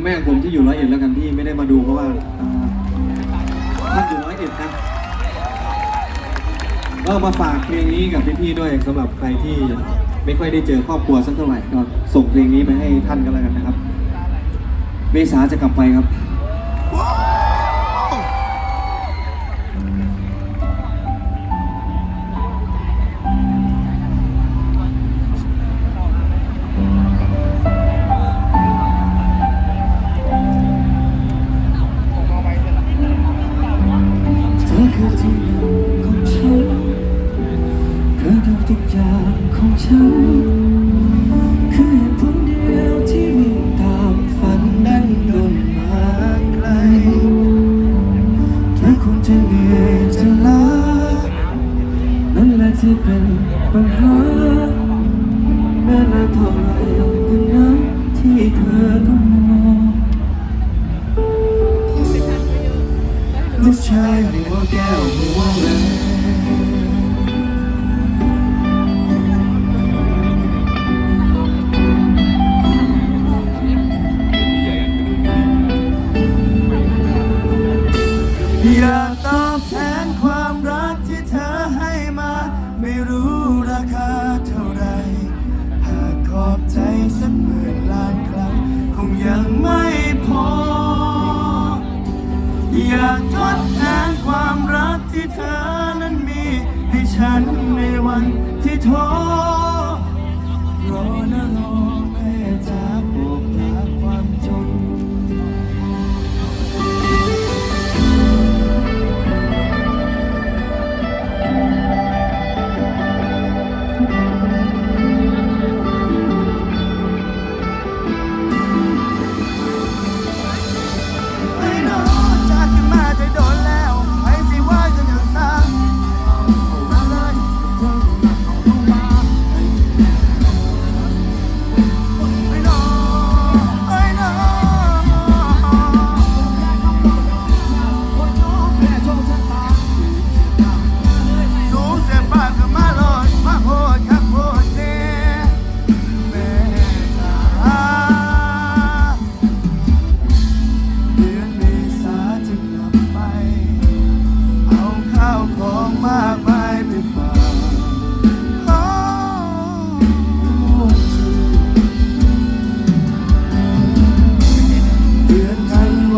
ณแม่ผมที่อยู่ร้อยเอ็ดแล้วกันที่ไม่ได้มาดูเพราะว่าอ่าท่านอยู่ร้อยเอ็ดนะก็มาฝากเพลงนี้กับพี่ๆด้วยสำหรับใครที่ไม่ค่อยได้เจอครอบครัวสักเท่าไหร่ก็ส่งเพลงนี้ไปให้ท่านก็แล้วกันนะครับ เมษาจะกลับไปครับเฉัน คือเหตุผลเดียวที่วิ่งตามฝันนั้นดนมาไกลเธอคงจะเหนื่อยจะล้านั่นแหละที่เป็นปัญหาแม้นานเท่าไรก็นับที่เธอต้องมองลูกชายหัวแก้วหัวแหวน วันที่ท้อ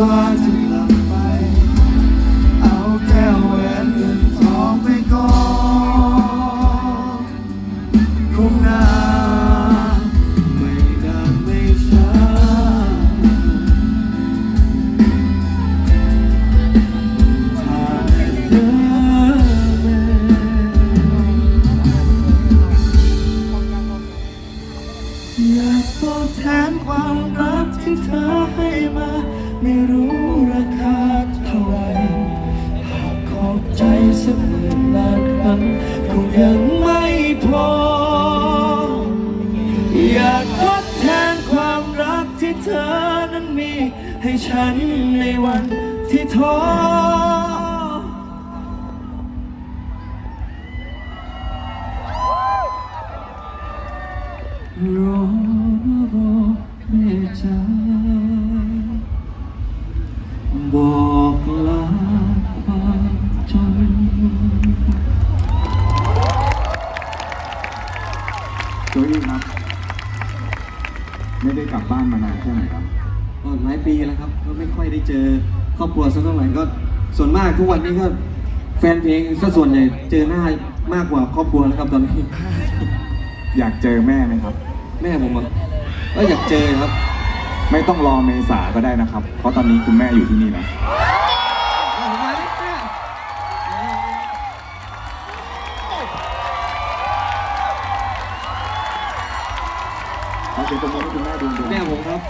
วาจะกลับไป เอาแก้วแหวนเงินทองไปก่อนคงนานไม่นานไม่ช้าถ้าเธอแม่อยากตอบแทนความรักที่เธอให้ ไม่รู้ราคาเท่าไรหากขอบใจสักหมื่นล้านครั้งคงยังไม่พอ อยากทดแทนความรักที่เธอนั้นมี ให้ฉันในวันที่ท้อ ไม่ได้กลับบ้านมานานแค่ไหนครับก็หลายปีแล้วครับ ก็ไม่ค่อยได้เจอครอบครัวสักเท่าไหร่ก็ส่วนมากทุกวันนี้ก็แฟนเพลงก็ส่วนใหญ่เจอหน้ามากกว่าครอบครัวแล้วครับตอนนี้ อยากเจอแม่ไหมครับ แม่ผมอะก็อยากเจอครับ ไม่ต้องรอเมษาก็ได้นะครับ เพราะตอนนี้คุณแม่อยู่ที่นี่แล้ เสียงปรบมือให้คุณแม่ดวงดวงแม่ผมครับ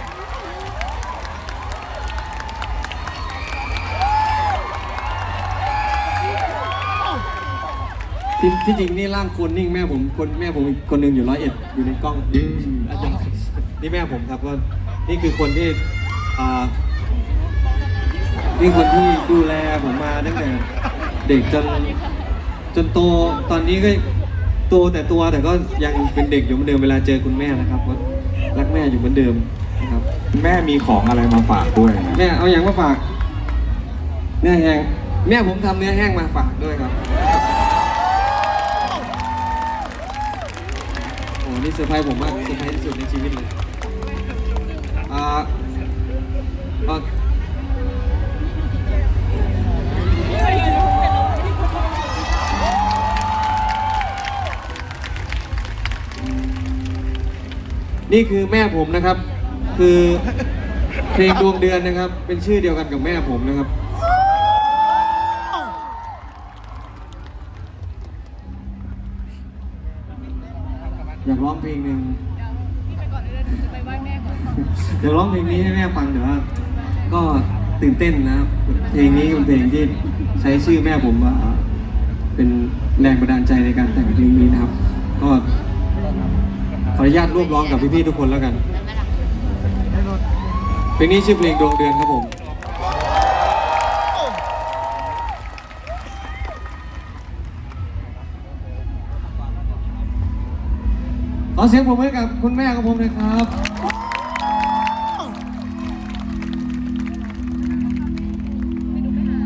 ที่ที่จริงนี่ร่างคนนิ่งแม่ผมคนแม่ผมอีกคนหนึ่งอยู่ร้อยเอ็ดอยู่ในกล้องอาจารย์นี่แม่ผมครับก็นี่คือคนที่อ่านี่คนที่ดูแลผมมาตั้งแต่เด็กจนจนโตตอนนี้ก็โตแต่ตัวแต่ก็ยังเป็นเด็กอยู่เหมือนเดิมเวลาเจอคุณแม่นะครับก็ รักแม่อยู่เหมือนเดิมนะครับแม่มีของอะไรมาฝากด้วยนะแม่เอาอย่างมาฝากเนื้อแห้งแม่ผมทำเนื้อแห้งมาฝากด้วยครับโอ้นี่เซอร์ไพรส์ผมมากเซอร์ไพรส์ที่สุดในชีวิตเลยอ่าอ่า นี่คือแม่ผมนะครับ คือเพลงดวงเดือนนะครับ เป็นชื่อเดียวกันกับแม่ผมนะครับ อยากร้องเพลงหนึ่งไปไหว้แม่ก่อนเดี๋ยวร้องเพลงนี้ให้แม่ฟังเดี๋ยวว่าก็ตื่นเต้นนะครับ เพลงนี้เป็นเพลงที่ใช้ชื่อแม่ผมว่าเป็นแรงบันดาลใจในการแต่งเพลงนี้นะครับ ก็ขอ อนุญาตร่วมร้องกับพี่ๆทุกคนแล้วกัน เพลงนี้ชื่อเพลงดวงเดือนครับผมขอเสียงผมให้กับคุณแม่ของผมเลยครับ